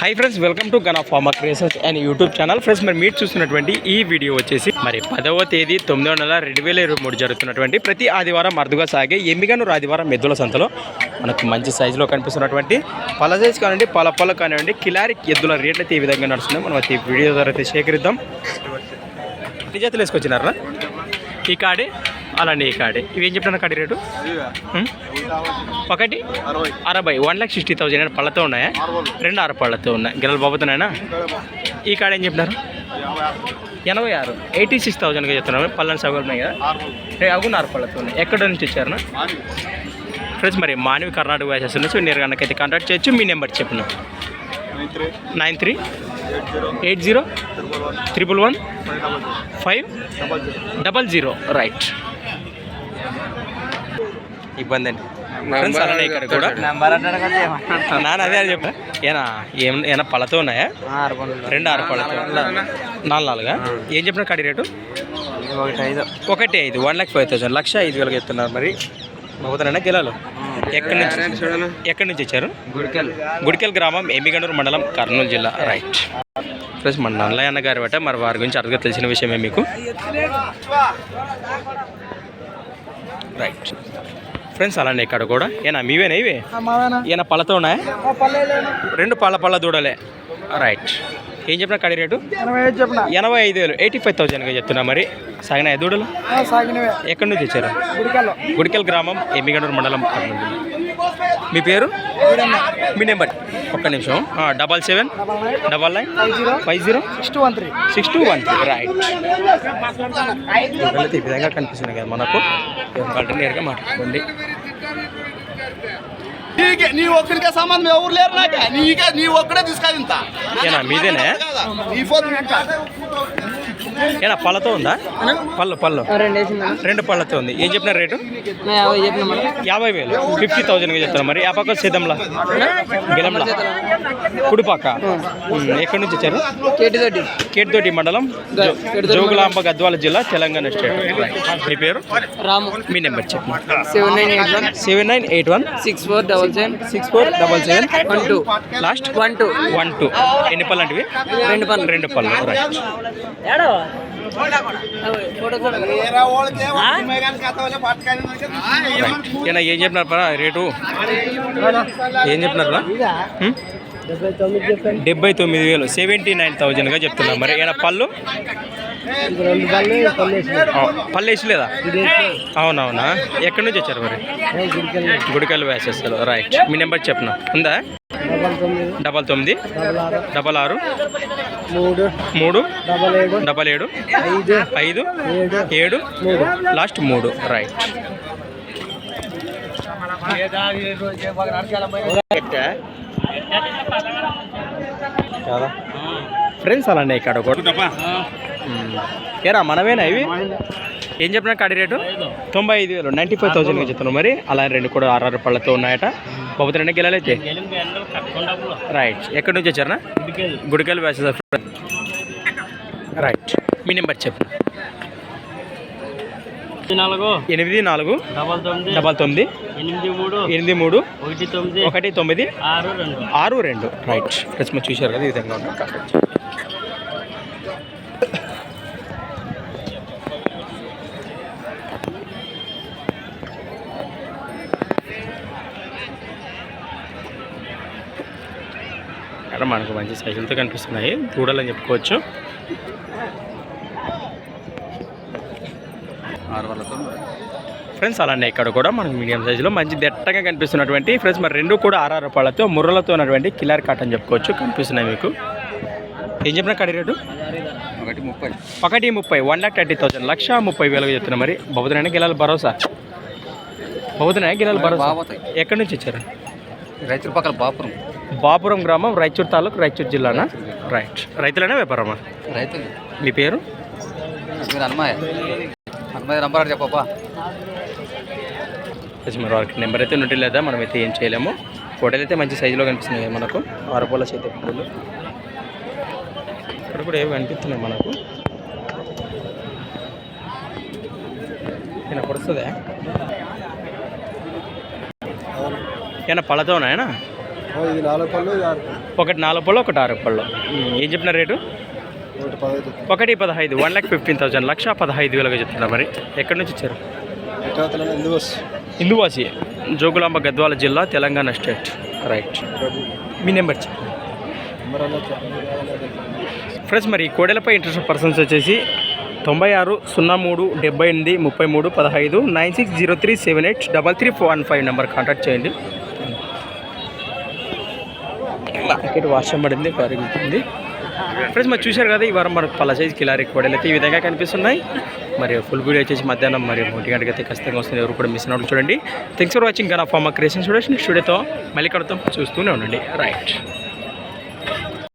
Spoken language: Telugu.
Hi friends welcome to gun of pharma creations and YouTube channel friends మరి మీరు చూస్తున్నటువంటి ఈ వీడియో వచ్చేసి మరి పదవ తేదీ తొమ్మిదవ నెల రెండు వేల ఇరవై మూడు జరుగుతున్నటువంటి ప్రతి ఆదివారం అరుదుగా సాగే ఎమ్మిగనూరు ఆదివారం ఎద్దుల సంతలో మనకు మంచి సైజులో కనిపిస్తున్నటువంటి పల సైజ్ కానివ్వండి పల పళ్ళ కానివ్వండి కిలారి ఎద్దుల రేట్లు అయితే ఈ విధంగా నడుస్తున్నాయి. మనం అయితే ఈ వీడియో ద్వారా అయితే సేకరిద్దాం. ఎన్ని జతలు వేసుకొచ్చినారా? ఈ కాడి? అలాంటి ఈ కాడి ఇవి ఏం చెప్తున్నా కాడి రేటు? ఒకటి? అరవై. వన్ లాక్ సిక్స్టీ థౌసండ్ పళ్ళతో ఉన్నాయా? రెండు ఆరు పళ్ళతో ఉన్నాయి. గిల్లలు బాబుతున్నాయనా ఈ కాడ ఏం చెప్పినారు ఎనభై ఆరు. ఎయిటీ సిక్స్ థౌసండ్గా చెప్తున్నారు. పళ్ళని సగం ఉన్నాయి కదా? ఏ, అవి ఆరు పళ్ళతో ఉన్నాయి. ఎక్కడ నుంచి వచ్చారు ఫ్రెండ్స్ మరి మానవి కర్ణాటక వ్యాసెస్ ఉన్నాయి సో నేరుగా నాకైతే కాంటాక్ట్ చేయొచ్చు. మీ నెంబర్ చెప్పిన nine three. Eight zero. Triple one. Five double zero. Right. ఇబ్బంది అండి. ఫ్రెండ్స్ అలానే ఇక్కడ కూడా నాన్న అదే అని చెప్పా. ఏనా ఏం ఏమైనా పళ్ళతో ఉన్నాయా? రెండు ఆరు పళ్ళతో నాలుగు నాలుగా? ఏం చెప్పిన కడి రేటు? ఒకటి ఐదు ఒకటి ఐదు. వన్ లాక్ ఫైవ్ థౌసండ్ లక్ష ఐదు వేలకు చెప్తున్నారు మరి. అవుతారైనా గెలాలు? ఎక్కడి నుంచి ఎక్కడి నుంచి వచ్చారు? గుడికెళ్ళి గుడికెల్ గ్రామం ఎమ్మిగనూరు మండలం కర్నూలు జిల్లా. రైట్ ప్లస్ మన నల్లయ్య అన్న గారు బట్ట మరి వారి గురించి అరుదుగా తెలిసిన విషయమే మీకు. రైట్ ఫ్రెండ్స్ అలానే ఇక్కడ కూడా. ఏనా మీవేనా ఇవి? ఏనా పళ్ళతో ఉన్నాయా? రెండు పళ్ళ పళ్ళ దూడలే. రైట్ ఏం చెప్పిన కడి రేటు? చెప్పిన. ఎనభై ఐదు వేలు. ఎయిటీ ఫైవ్ థౌసండ్గా చెప్తున్నా మరి. సాగినాయి దూడలు? సాగినవే. ఎక్కడి నుంచి వచ్చారు గుడికెళ్ళు. గుడికెల్ గ్రామం ఎమ్మిగనూరు మండలం. మీ పేరు? మీ నెంబర్. ఒక్క నిమిషం. Double seven. Double nine. Five zero. Six one three. Six two one three. Right అయితే ఈ విధంగా కనిపిస్తున్నాయి కదా మనకు. ఎవరికంటే నేరుగా మాట్లాడుకోండి. నీకే నీ ఒక్కడికే సంబంధం ఎవరు లేరు నాకే. నీకే నీ ఒక్కడే ఏనా మీదేనే? నీ ఫోన్. ఏనా పళ్ళతో ఉందా? పళ్ళు పళ్ళు. రెండు పళ్ళతో ఉంది. ఏం చెప్పిన రేటు? యాభై వేలు. ఫిఫ్టీ థౌజండ్గా చెప్తాను మరి. ఆ పక్క సిద్ధంలా? గిలంలా కుడిపక్క? ఎక్కడి నుంచి వచ్చారు? కేటిదొడ్డి. మండలం జోగులాంబ గద్వాల జిల్లా తెలంగాణ స్టేట్. మీ పేరు? రాము. మీ నెంబర్ చెప్పండి. Seven nine eight one. Seven nine eight one. Six four double seven. Six four double seven. One two. Last one two. One two. ఎన్ని పళ్ళు అంటివి రెండు పళ్ళు. రెండు పళ్ళు. రైట్ ఏం చెప్పినారు పరా రేటు? ఏం చెప్పినారా? డెబ్బై తొమ్మిది వేలు సెవెంటీ నైన్ థౌజండ్గా చెప్తున్నా. మరి ఏనా పళ్ళు? పళ్ళు వేసలేదా? అవునవునా? ఎక్కడి నుంచి వచ్చారు మరి? గుడికల్ వేసేస్తారు. రైట్. మీ నెంబర్ చెప్పనా? ఉందా? డబల్ తొమ్మిది. డబల్ ఆరు. మూడు. మూడు. డబల్ ఏడు. డబల్ ఏడు. ఐదు. ఐదు. ఏడు. లాస్ట్ మూడు. రైట్. ఫ్రెండ్స్ అలానే ఇక్కడ. ఏరా మనమేనా ఇవి? ఏం చెప్పినా కాడి రేటు? తొంభై ఐదు వేలు. నైంటీ ఫైవ్ థౌసండ్గా చెప్తున్నాను మరి. అలా రెండు కూడా ఆరు పళ్ళతో ఉన్నాయట. బాబు రెండు గెలలైతే రైట్ ఎక్కడి నుంచి వచ్చారనా గుడికెళ్ళి వేసేసారు రైట్ మీ నెంబర్ చెప్పు. ఎనిమిది నాలుగు డబల్ తొమ్మిది డబల్ తొమ్మిది ఎనిమిది మూడు ఎనిమిది మూడు ఒకటి తొమ్మిది ఒకటి తొమ్మిది ఆరు రెండు. ఆరు రెండు. రైట్ ఫ్రెండ్స్ మీరు చూశారు కదా ఈ విధంగా ఉంటాం ఇక్కడ మనకు మంచి సైజులతో కనిపిస్తున్నాయి. దూడలని చెప్పుకోవచ్చు. ఫ్రెండ్స్ అలానే ఇక్కడ కూడా మనకు మీడియం సైజులో మంచి దట్టగా కనిపిస్తున్నటువంటి ఫ్రెండ్స్ మరి రెండు కూడా ఆర్ఆర్ రూపాయలతో ముర్రలతో ఉన్నటువంటి కిలార్ కాటన్ చెప్పుకోవచ్చు. కనిపిస్తున్నాయి మీకు. ఏం చెప్పిన కడి రేటు? ఒకటి ముప్పై. ఒకటి ముప్పై వన్ లాక్ థర్టీ థౌసండ్. లక్ష ముప్పై వేలకు చెప్తున్నా మరి. బౌద్ధనైనా గిలాల భరోసా. బౌద్ధనైనా గిలాల భరోసా. ఎక్కడి నుంచి వచ్చారు? రైతుల పక్కల బాపురం. బాపురం గ్రామం రాయచూర్ తాలూకు రాయచూర్ జిల్లానా? రైట్ రైతులైనా వ్యాపారమా? రైతులు. మీ పేరు? మీరు అన్నమాయ అన్నమాయ నంబర్ చెప్పబ్బా మరి వారికి నెంబర్ అయితే నుండి లేదా? మనం అయితే ఏం చేయలేము. ఫోటోలు అయితే మంచి సైజులో కనిపిస్తున్నాయి మనకు. ఆరుపోల చేతి పూలు ఇక్కడ కూడా ఏమి కనిపిస్తున్నాయి మనకు? ఏమైనా పొడుస్తుందా ఏమైనా పళ్ళతో ఉన్నాయనా ఇది నాలుగు పళ్ళు ఇది ఆరు పళ్ళు. ఒకటి నాలుగు పళ్ళు ఒకటి ఆరు పళ్ళు. ఏం చెప్పిన రేటు? ఒకటి పదహైదు వన్ ల్యాక్ ఫిఫ్టీన్ థౌసండ్ లక్ష పదహైదు వేలుగా చెప్తున్నారు మరి. ఎక్కడి నుంచి వచ్చారు? హిందూవాసి జోగులాంబ గద్వాల జిల్లా తెలంగాణ స్టేట్. రైట్ మీ నెంబర్ చెప్పండి. ఫ్రెండ్స్ మరి కోడెలపై ఇంట్రెస్ట్ పర్సన్స్ వచ్చేసి తొంభై ఆరు సున్నా మూడు డెబ్బై ఎనిమిది ముప్పై మూడు పదహైదు nine six zero three seven eight double three four one five number contact చేయండి. క్రికెట్ వర్షం పడింది కరుగుతుంది ఫ్రెండ్స్ మరి చూశారు కదా ఈ వారం మనకు పల్ల సైజ్ కిలారీ కోడలు అయితే ఈ విధంగా కనిపిస్తున్నాయి. మరి ఫుల్ వీడియో వచ్చేసి మధ్యాహ్నం మరి ఒంటి గంటకి అయితే ఖచ్చితంగా వస్తుంది. ఎవరు కూడా మిస్ అవ్వడం చూడండి. Thanks for watching gun pharma creation studios స్టూడియోతో మళ్ళీ కడతాం చూస్తూనే ఉండండి. రైట్